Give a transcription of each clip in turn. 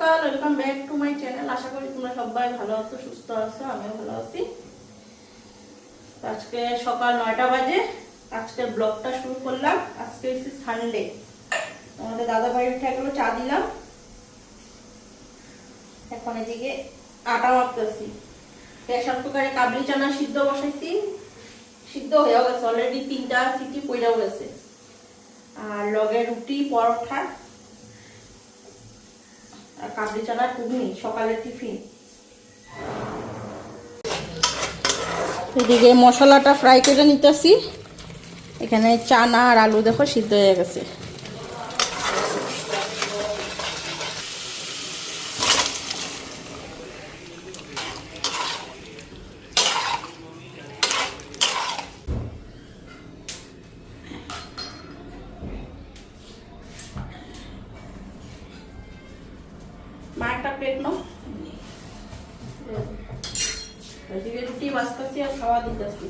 সকাল welcome back to my channel আশা করি তোমরা সবাই ভালো আছো, সুস্থ আছো, আমিও ভালো আছি। আজকে সকাল নয়টা বাজে, আজকের ব্লগটা শুরু করলাম। আজকে হচ্ছে সানডে আমাদের দাদা উঠে গেলো চা দিলাম। এখন এদিকে আটা মাপতেছি প্রেশার কুকারে কাবলি চানা সিদ্ধ বসাইছি। সিদ্ধ হয়েও গেছে অলরেডি তিনটা সিটি পইরাও গেছে। আর লগে রুটি পরোটা আর কাবলি চানার ঘুগনি সকালের টিফিন। এদিকে মশলাটা ফ্রাই করে নিতেছি। এখানে চানা আর আলু দেখো সিদ্ধ হয়ে গেছে মা একটা প্লেট নাও এদিকে রুটি বাঁচতেছি আর খাওয়া দিতেছি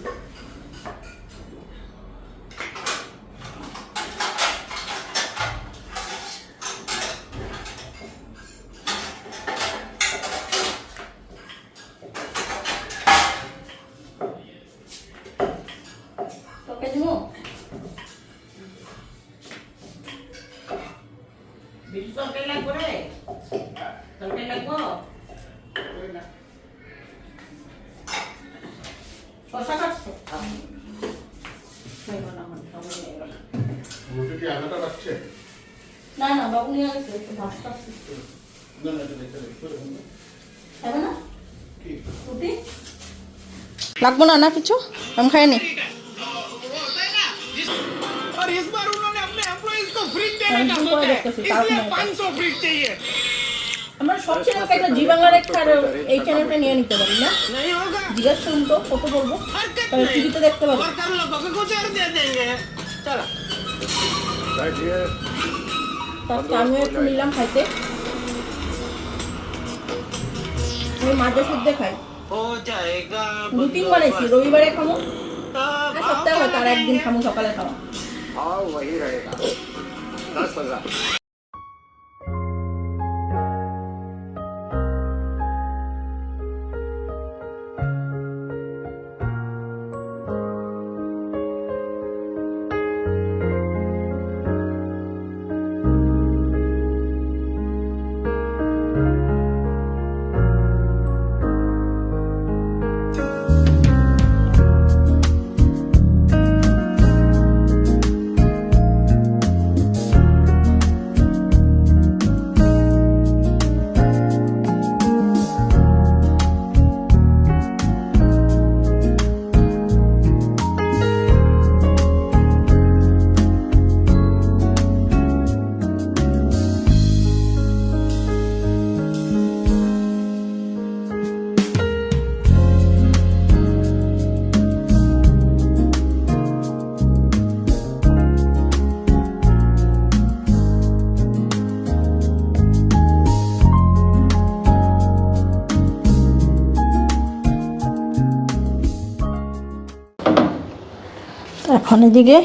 তোকে দিবো বিদ্যুৎ তরকারি লাগবে রে তরকারি লাগবো শশা কাটছো নেব না আমার সবাই নেব না। রুটি কি আলাদা রাখছে না না বাবু নিয়ে গেছে একটু ভাজটা না না এটা রেখে দে, করে দিন না। হবে না কি রুটি লাগবো না না কিছু আমি খাইনি और इस बार उन्होंने अपने एम्प्लॉइज को फ्रिज हम देने का तुमको सोचा है देखते थे, साथ इसलिए में। 500 फ्रिज चाहिए আমরা সব চ্যানেলকে একটা জি বাংলার একটা আর এই চ্যানেলটা নিয়ে নিতে পারি না नहीं होगा জিজ্ঞেস করুন তো কত বলবো हरकत তাহলে नहीं টিভিতে দেখতে পাবো খাইতে। আমি মাঝে শুদ্ধে খাই। দু তিন বানাইছি রবিবারে খামো। সপ্তাহে হয়তো একদিন খামো, সকালে খাওয়া। এখন এদিকে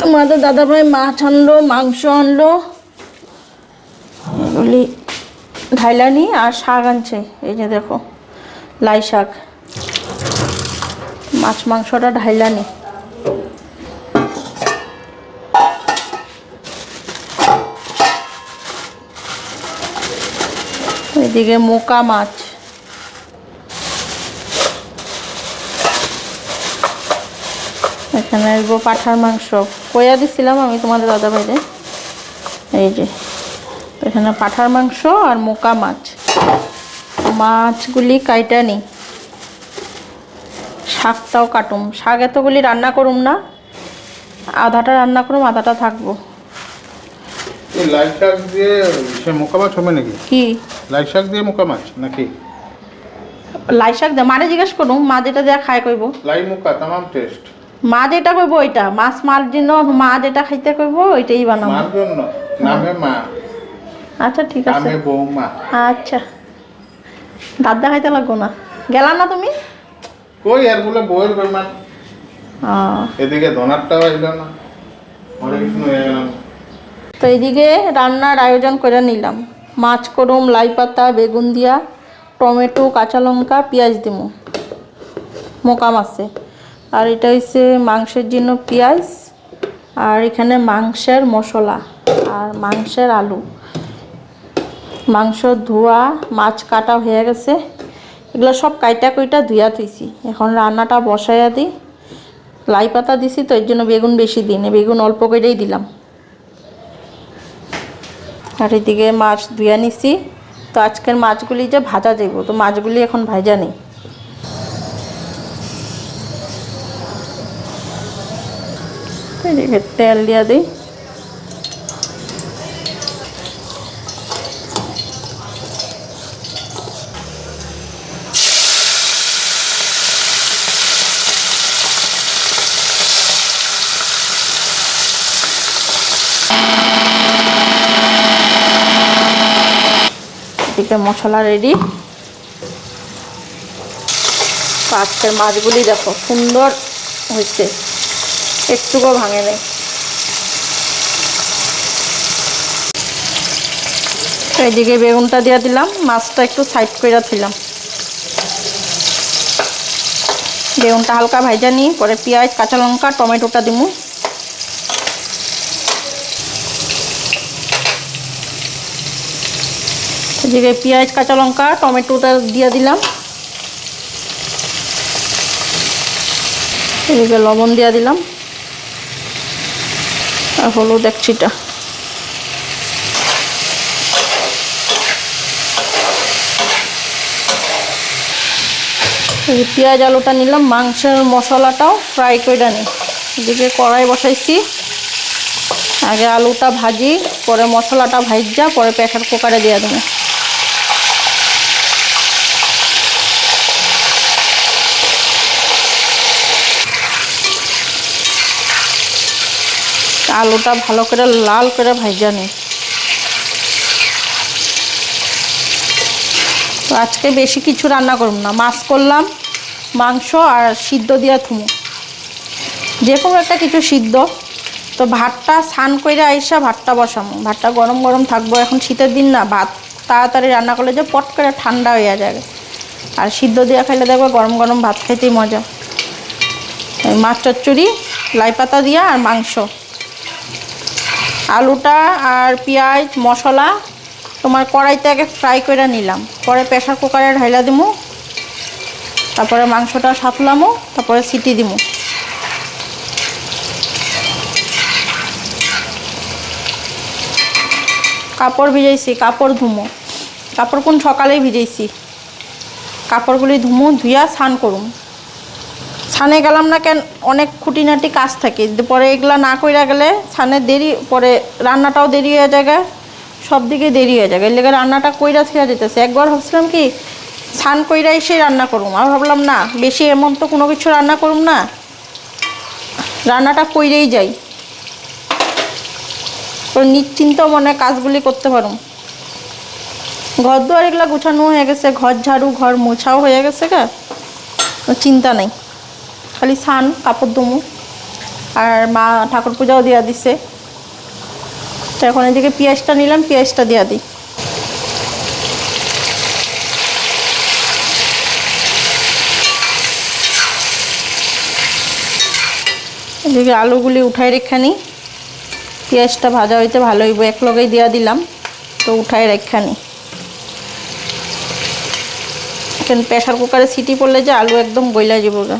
তোমাদের দাদা ভাই মাছ আনলো, মাংস আনলো। ঢাইলানি আর শাক আনছে। এই যে দেখো, লাই শাক। মাছ মাংসটা ঢাইলানি। এদিকে মোকা মাছ। এখানে আসব পাঠার মাংস। কয়া দিছিলাম আমি তোমাদের দাদা ভাইরে। এই যে এখানে পাঠার মাংস আর মোকা মাছ। মাছগুলি কাইটা নি। শাকটাও কাটুম। শাক এতগুলি রান্না করুম না। আধাটা রান্না করুম আধাটা থাকব। লাল শাক দিয়ে সে মোকা মাছ হবে নাকি? কি? লাল শাক দিয়ে মোকা মাছ নাকি? লাই শাক দে মারে জিজ্ঞেস করুম মা যেটা দেয়া খায় কইব। লাই মোকা তামাম টেস্ট মা যেটা কইব ওইটা। মাছ মার জন্য মা যেটা খাইতে কইব ওইটাই বানাবো। মার জন্য? নামে মা। আচ্ছা ঠিক আছে। নামে বৌমা। আচ্ছা। দাঁত খাইতে লাগবো না। গেলাম না তুমি? কই আর বলে বেমান এদিকে ধনারটাও আসলো না। তো এদিকে রান্নার আয়োজন করে নিলাম। মাছ করুম লাই পাতা বেগুন দিয়া টমেটো কাঁচা লঙ্কা পেঁয়াজ দিমু। মোকাম আছে। আর এটা হচ্ছে মাংসের জন্য পেঁয়াজ, আর এখানে মাংসের মশলা আর মাংসের আলু। মাংস, ধোয়া, মাছ কাটা হয়ে গেছে। এগুলো সব কাইটা কইটা ধুয়া থুইছি। এখন রান্নাটা বসাইয়া দিই। লাই পাতা দিছি তো, এর জন্য বেগুন বেশি দিই বেগুন অল্প করেই দিলাম। আর এদিকে মাছ ধুয়া নিছি। তো আজকের মাছগুলি যে ভাজা দেবো তো মাছগুলি এখন ভাজা নেই। এদিকে তেল দিয়া দিই। এদিকে মশলা রেডি আজকের মাছগুলি দেখো সুন্দর হয়েছে। একটুকু ভাঙে নেই। এইদিকে বেগুনটা দিয়ে দিলাম, মাছটা একটু সাইড করে দিলাম। বেগুনটা হালকা ভাজা নিই পরে পেঁয়াজ, কাঁচা লঙ্কা, টমেটোটা দিমু। এদিকে পেঁয়াজ, কাঁচা লঙ্কা, টমেটোটা দিয়ে দিলাম। এদিকে লবণ দিয়ে দিলাম। আর হলুদ ছিটা। এই পেঁয়াজ আলুটা নিলাম, মাংসের মশলাটাও ফ্রাই করে নিই এদিকে কড়াই বসাইছি। আগে আলুটা ভাজি, পরে মশলাটা ভাজ যা পরে প্রেশার কুকারে দিয়ে দেবো। আলুটা ভালো করে লাল করে ভাজা নিই তো আজকে বেশি কিছু রান্না করব না। মাছ করলাম, মাংস আর সিদ্ধ দিয়া থুমু। যে কোনো একটা কিছু সিদ্ধ। তো ভাতটা স্নান করে আইসা ভাতটা বসামো। ভাতটা গরম গরম থাকব। এখন শীতের দিন না, ভাত তাড়াতাড়ি রান্না করলে যে পট করে ঠান্ডা হয়ে যাবে। আর সিদ্ধ দিয়া খাইলে দেখবে গরম গরম ভাত খাইতেই মজা। মাছ চচ্চড়ি, লাই পাতা দিয়া আর মাংস। আলুটা আর পেঁয়াজ, মশলা, তোমার কড়াইতে আগে ফ্রাই করে নিলাম। পরে প্রেশার কুকারে ঢাইলা দিমু। তারপরে মাংসটা সাতলামো, তারপরে সিটি দিমু। কাপড় ভিজাইছি, কাপড় ধুমো। কাপড় কোন সকালেই ভিজাইছি। কাপড়গুলি ধুমু, ধুইয়া স্নান করুম। ছানে গেলাম না কেন, অনেক খুঁটিনাটি কাজ থাকে। পরে এগুলা না কইরা গেলে ছানে দেরি, পরে রান্নাটাও দেরি হয়ে যায় সব দিকে দেরি হয়ে যায় এর রান্নাটা কইরা ছেড়ে যেতেছে একবার ভাবছিলাম কি, ছান কইরা এসে রান্না করুম। আর ভাবলাম না, বেশি এমন তো কোনো কিছু রান্না করুম না। রান্নাটা কইরেই যাই। নিশ্চিন্ত মনে কাজগুলি করতে পারুম। ঘর দুয়ার এগুলো গুছানো হয়ে গেছে, ঘর ঝাড়ু, ঘর মোছাও হয়ে গেছে গা। চিন্তা নেই। খালি স্নান কাপড় দমু আর মা ঠাকুর পূজাও দেওয়া দিছে। তো এখন এদিকে পেঁয়াজটা নিলাম, পেঁয়াজটা দেওয়া দিই। এদিকে আলুগুলি উঠাই রেখা নিই পেঁয়াজটা ভাজা হইতে ভালো হইব। এক লগেই দেওয়া দিলাম, তো উঠাই রেখা নিই প্রেশার কুকারে সিটি পড়লে যে আলু একদম গইলা যাব গা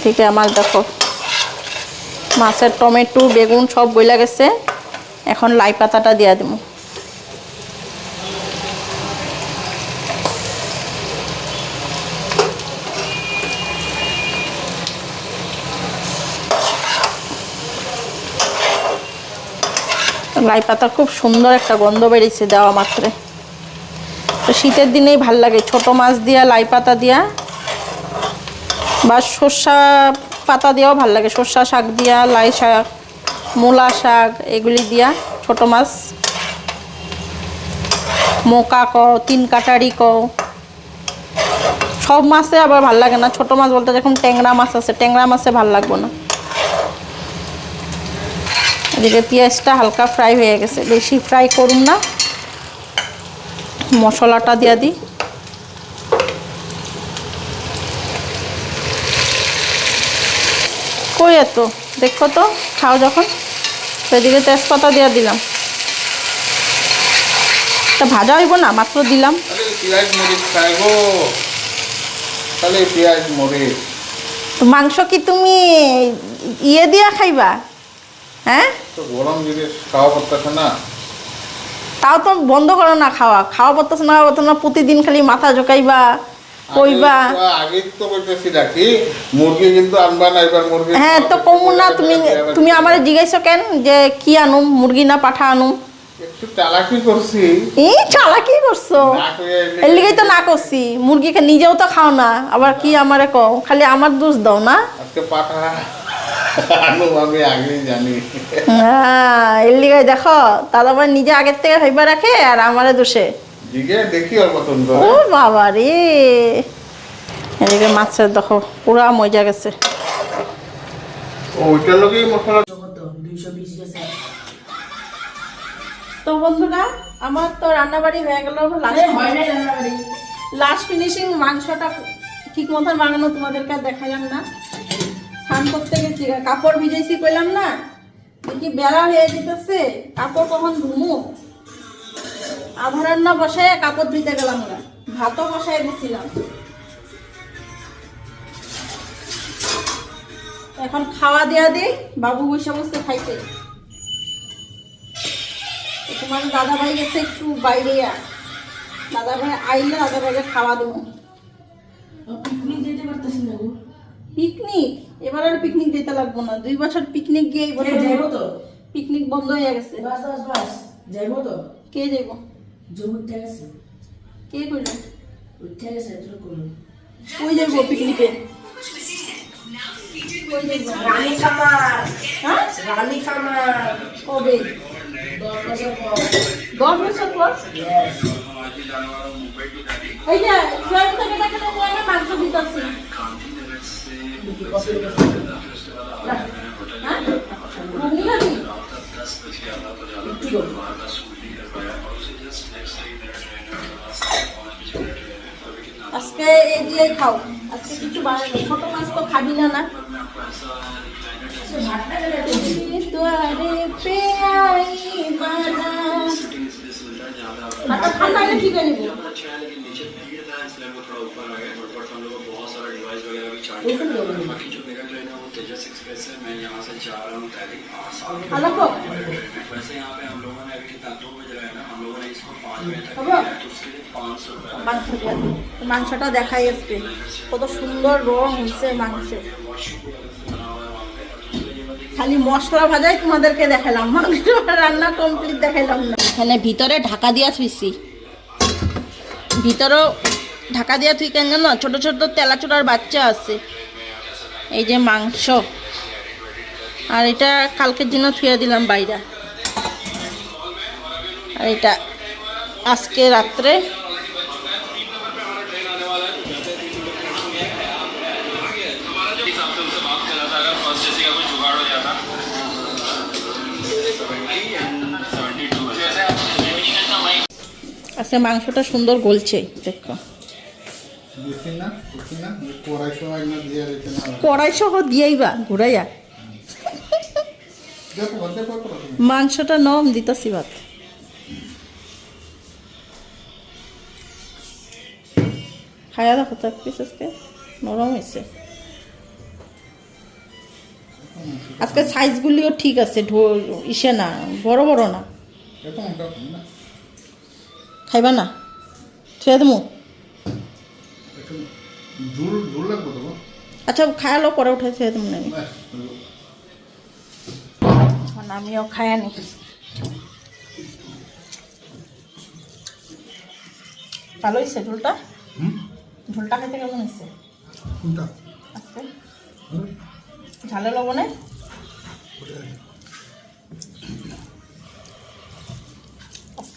এদিকে আমার দেখো, মাছের টমেটো, বেগুন সব বইলা গেছে। এখন লাই পাতাটা দিয়া দেবো লাই পাতার খুব সুন্দর একটা গন্ধ বেরিয়েছে দেওয়া মাত্রে। তো শীতের দিনেই ভালো লাগে, ছোট মাছ দিয়া, লাই পাতা দিয়া বা সর্ষা পাতা দিয়েও ভালো লাগে। সর্ষা শাক দিয়া, লাই শাক, মূলা শাক, এগুলি দিয়া ছোট মাছ। মোকা কও, তিন কাটারি কও। সব মাছে আবার ভালো লাগে না। ছোট মাছ বলতে যখন ট্যাংরা মাছ আছে, ট্যাংরা মাছে ভালো লাগবে না। এদিকে পেঁয়াজটা হালকা ফ্রাই হয়ে গেছে। বেশি ফ্রাই করুন না। মশলাটা দিয়ে দিই। কই এত? দেখো তো খাও যখন। তো এদিকে তেজপাতা দিয়ে দিলাম। তা ভাজা হইব না মাত্র দিলাম। মাংস কি তুমি ইয়ে দিয়া খাইবা? হ্যাঁ? গরম জিনিস খাওয়া করতেছে না। তাও তো বন্ধ করো না খাওয়া। খাওয়া পড়তেছে না প্রতিদিন খালি মাথা জোকাইবা কইবা? আগে তো- তো নাকি? মুরগি কিন্তু আনবা না এবার মুরগি হ্যাঁ তো কমু না তুমি তুমি আমার জিজ্ঞাসা কেন যে কি আনুম মুরগি না পাঠা আনুম? একটু চালাকি করছি। এই চালাকি করছ? এর লিগেই তো না করছি। মুরগি খা- নিজেও তো খাও না আবার কি আমারে কও? খালি আমার দোষ দাও না? আজকে পাঠা হ্যাঁ এর লিগাই দেখো দাদা নিজে আগের থেকে ভাইবা রাখে আর আমারে দোষে। দেখি ওর মতন ও বাবা রে। এদিকে মাছের দেখো পুরা মজা গেছে। ওইটার লোকেই মশলা তো বন্ধুরা আমার তো রান্নাবাড়ি হয়ে গেল। লাস্ট ফিনিশিং মাংসটা ঠিক মতন বানানো তোমাদেরকে আর দেখালাম না। স্নান করতে গেছি কাপড় ভিজেছি কইলাম না। দেখি বেলা হয়ে যেতেছে কাপড় কখন ধুমু? আধা রান্না বসায় কাপড় ধুইতে গেলাম না। ভাতও বসায় দিছিলাম। এখন খাওয়া দেয়া দিই বাবু বসে বসে খাইতে। তোমার দাদা ভাই গেছে একটু বাইরে দাদা ভাই আইলে দাদা ভাইকে খাওয়া দেবো। পিকনিক এবার আর পিকনিক যেতে লাগবো না। দুই বছর পিকনিক গিয়ে এই বছর যাইবো তো? পিকনিক বন্ধ হয়ে গেছে। বাস বাস বাস। যাইবো তো? কে যাইব? জমি উঠে গেছে কে কইলো উঠে গেছে তোর করুন কই যাইব পিকনিকে রানী খামার হ্যাঁ রানী খামার কবে দশ বছর পর দশ বছর পর এই যে জয়েন থেকে দেখে তো আমি মাংস দিতেছি হ্যাঁ খাবি? আজকে এই দিয়ে খাও। আজকে কিছু বানাবো ছোট মাছ তো খাবি না না। ভাতটা গেলে তো দ্বারে পে আই বানা আটা ঠান্ডা হলে ঠিক হয়ে যাবে ভালো তো হবে? মাংস দিয়ে দিই। মাংসটা দেখাই আসবে কত সুন্দর রং হয়েছে মাংসের খালি মশলা ভাজাই তোমাদেরকে দেখালাম মাংস রান্না কমপ্লিট দেখাইলাম না এখানে ভিতরে ঢাকা দিয়া থুইছি ভিতরেও ঢাকা দিয়া থুই কেন জানো ছোট ছোট তেলাচোড়ার বাচ্চা আছে এই যে মাংস। আর এটা কালকের জন্য থুয়ে দিলাম বাইরে। আর এটা আজকে রাত্রে আজকে মাংসটা সুন্দর গলছে, দেখো। না? না? কড়াই সময় না দিয়ে রেখে না কড়াই ঘুরাইয়া। মাংসটা নরম দিতেছি ভাত। খায়া দেখো তো এক পিস আজকে নরম হয়েছে আজকে সাইজগুলিও ঠিক আছে ইসে না বড় বড় না। খাইবা না? থুয়ে দেবো ঝুল ঝুল লাগবে তো আচ্ছা খায়ালো পরে উঠে থুয়ে দেবো না আমি এখন আমিও খায়া নি ভালো হয়েছে ঝোলটা? হুম? ঝোলটা খেতে কেমন হয়েছে? ঝালে লবণে?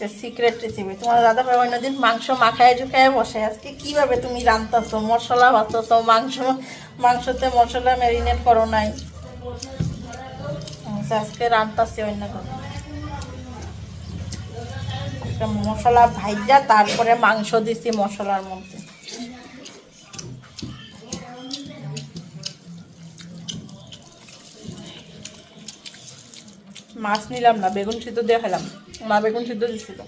আজকে সিক্রেট রেসিপি তোমার দাদা ভাই অন্যদিন মাংস মাখায় ঝুঁকায় বসে। আজকে কীভাবে তুমি রান্তাছো মশলা ভাজতেছো? মাংস মাংসতে মশলা ম্যারিনেট করো নাই? আচ্ছা, আজকে রান্তাছি অন্য মশলা ভাইজা তারপরে মাংস দিছি মশলার মধ্যে। মাছ নিলাম না বেগুন সিদ্ধ দিয়ে খেলাম মা বেগুন সিদ্ধ দিচ্ছিল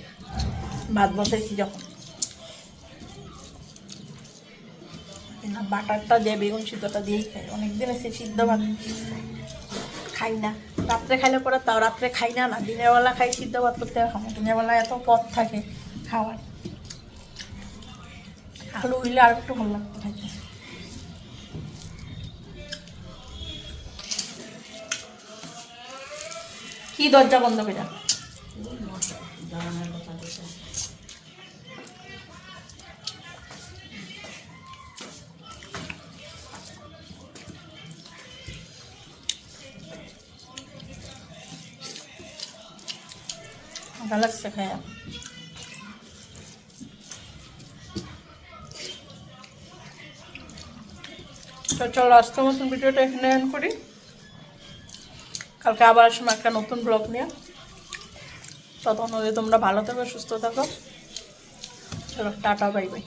ভাত বসাইছি যখন। বাটারটা দিয়ে, বেগুন সিদ্ধটা দিয়েই খাই। অনেকদিন এসে সিদ্ধ ভাত খাই না। রাত্রে খাইলে পরে তাও, রাত্রে খাই না না, দিনের বেলা খাই সিদ্ধ ভাত করতে খাব দিনের বেলা এত পথ থাকে খাওয়ার। আলু হইলে আর একটু ভালো লাগতো খাইতে। কি দরজা বন্ধ করে জানার কথা দিছে ভালো লাগছে খাইয়া তো চলো, আজকের মতন ভিডিওটা এখানে করি। কালকে আবার আসব একটা নতুন ব্লগ নিয়ে। ততক্ষণ তোমরা ভালো থাকো সুস্থ থাকো। চলো টাটা বাই বাই।